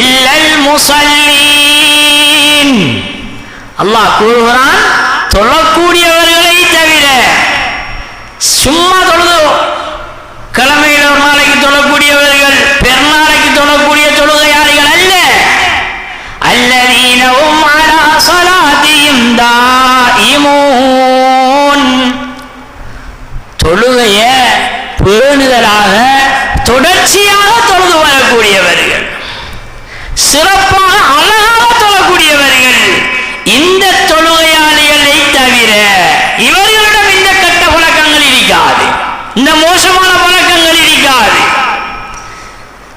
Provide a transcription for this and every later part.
இல்லல் முசல்லீன். அல்லாஹ் கூறுகிறான் தொழக்கூடியவர்களை தவிர சும்மா தொழுது? கிழமையில ஒரு நாளைக்கு தொழக்கூடியவர்கள் பெருநாளைக்கு தொழக்கூடிய தொழுகையாளிகள் அல்ல. அல்லதீனவும் அலா ஸலாத்திஹிம் தாயிமூன் தொழுகைய பேணுதலாக தொடர்ச்சியாக தொழுது வரக்கூடியவர்கள். சிறப்பாக அழகாக தொழக்கூடியவர்கள் இந்த தொழுகையாளிகளை தவிர இவர்களிடம் இந்த கெட்ட பழக்கங்கள் இருக்காது இந்த மோசமான பழக்கங்கள் இருக்காது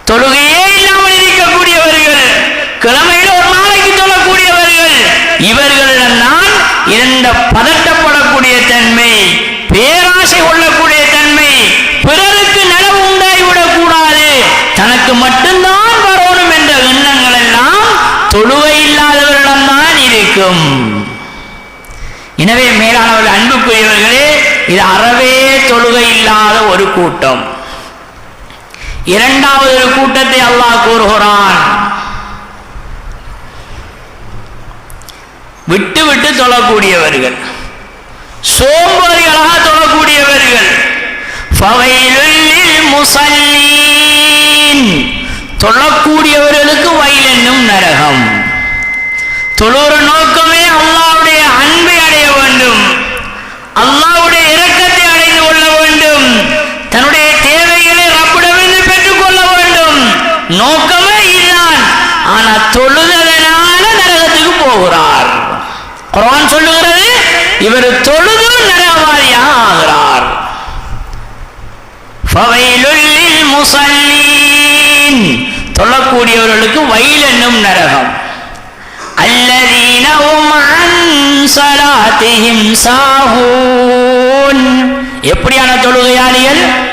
தொழுகையே இல்லாமல் இருக்கக்கூடியவர்கள் கிழமையில் ஒரு நாளைக்கு தொழக்கூடியவர்கள் இவர்களிடம் தான் இந்த பதட்டப்படக்கூடிய தன்மை பேராசை கொள்ளக்கூடிய தன்மை பிறருக்கு நலவு உண்டாகிவிடக் கூடாது தனக்கு மட்டும்தான் வரணும் என்ற எண்ணங்கள் எல்லாம் தொழுகை இல்லாதவரிடம் தான் இருக்கும் எனவே மேலானவர்கள் அன்புக்குரியவர்களே இது அறவே தொழுகை இல்லாத ஒரு கூட்டம். இரண்டாவது ஒரு கூட்டத்தை அல்லாஹ் கூறுகிறான். விட்டு விட்டு தொழக்கூடியவர்கள். சோம்பறிகளாக தொழக்கூடியவர்கள். ஃபவைலுல் தொழக்கூடியவர்களுக்கு வயல் என்னும் நரகம். தொழுற நோக்கம் தொழுதனால நரகத்துக்கு போகிறார். குரான் சொல்லுகிறது இவர் தொழுது நரகவாதி ஆகிறார் முசல்லின். தொழக்கூடியவர்களுக்கு வயல் என்னும் நரகம். அல்லதீனவும் சலாத்தியும் சாஹூன். எப்படியான தொழுகையாளிகள்?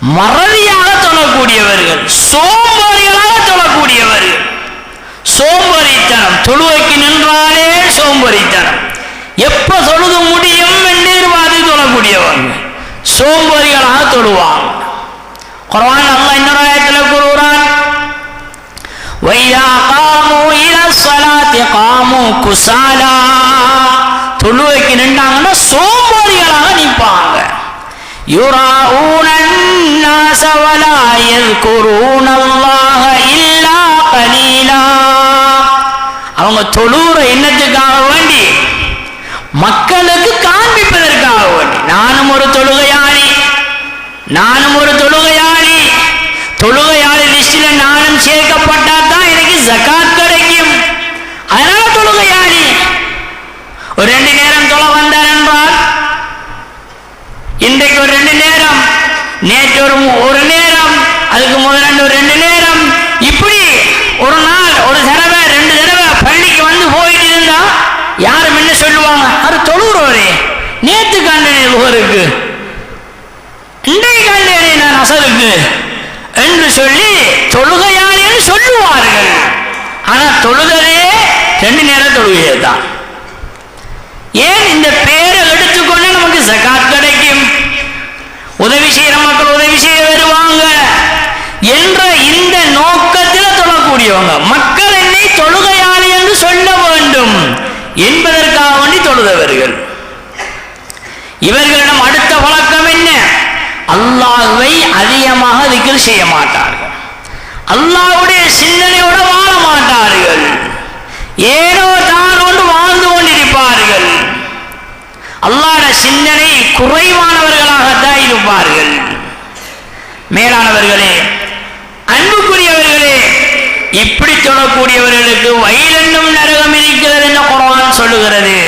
மறதியாக தொழக்கூடியவர்கள். சோம்பறிகளாக சோம்பறித்தனம் தொழுவைக்கு நின்றாலே சோம்பறித்தனம் எப்ப தொழுது முடியும் வெந்நீர்வாதி தொழக்கூடியவங்க சோம்பறிகளாக தொழுவாங்க குரான் அல்ல இன்னொரு ஆயத்தில் கூறுகிறான் வையா காமோ இல சலாத்தி காமோ குசாலா. தொழுவைக்கு நின்றாங்கன்னா சோம்பறிகளாக நிற்பாங்க. யுரா ஊனன் நாசவலா என் குரூனல்லா அவங்க எண்ணத்துக்காக வேண்டி மக்களுக்கு காண்பிப்பதற்காக வேண்டி. நானும் ஒரு தொழுகையாளி. நானும் ஒரு தொழுகையாளி. தொழுகையாளி லிஸ்டில் நானும் சேர்க்கப்பட்டா தான் எனக்கு ஜகாத் கிடைக்கும். அதனால தொழுகையாளி. ஒரு ரெண்டு நேரம் தொலை வந்தார் என்றால் இன்றைக்கு ஒரு ரெண்டு நேரம் நேற்று ஒரு ஒரு நேரம் அதுக்கு முதல் ரெண்டு ஒரு ரெண்டு நேரம் நேத்து இருக்கு நான் அசலுக்கு என்று சொல்லி தொழுகையாளின்னு சொல்லுவார்கள். ஆனா தொழுதலே ரெண்டு நேரம் தொழுகையே தான் ஏன் இந்த பேரை எடுத்துக்கொண்டு நமக்கு சகாத் கிடைக்கும்? உதவி செய்யற மக்கள் உதவி செய்ய வருவாங்க. என்ற இந்த நோக்கத்தில் தொழக்கூடியவங்க. மக்கள் என்னை தொழுகையாளி என்று சொல்ல வேண்டும். என்பதற்காக வேண்டி தொழுதவர்கள். இவர்களிடம் அடுத்த வழக்கம் என்ன? அல்லாஹுவை அதிகமாக திக்ர் செய்ய மாட்டார்கள். அல்லாஹுடைய சிந்தனையோடு வாழ மாட்டார்கள். ஏனோ தான் ஒன்று வாழ்ந்து கொண்டிருப்பார்கள். அல்லாஹ்ட சிந்தனை குறைவானவர்களாகத்தான் இருப்பார்கள். மேலானவர்களே அன்புக்குரியவர்களே இப்படி சொல்லக்கூடியவர்களுக்கு வயலென்னும் நரகம் இருக்கிறது என்று குரான் சொல்லுகிறது.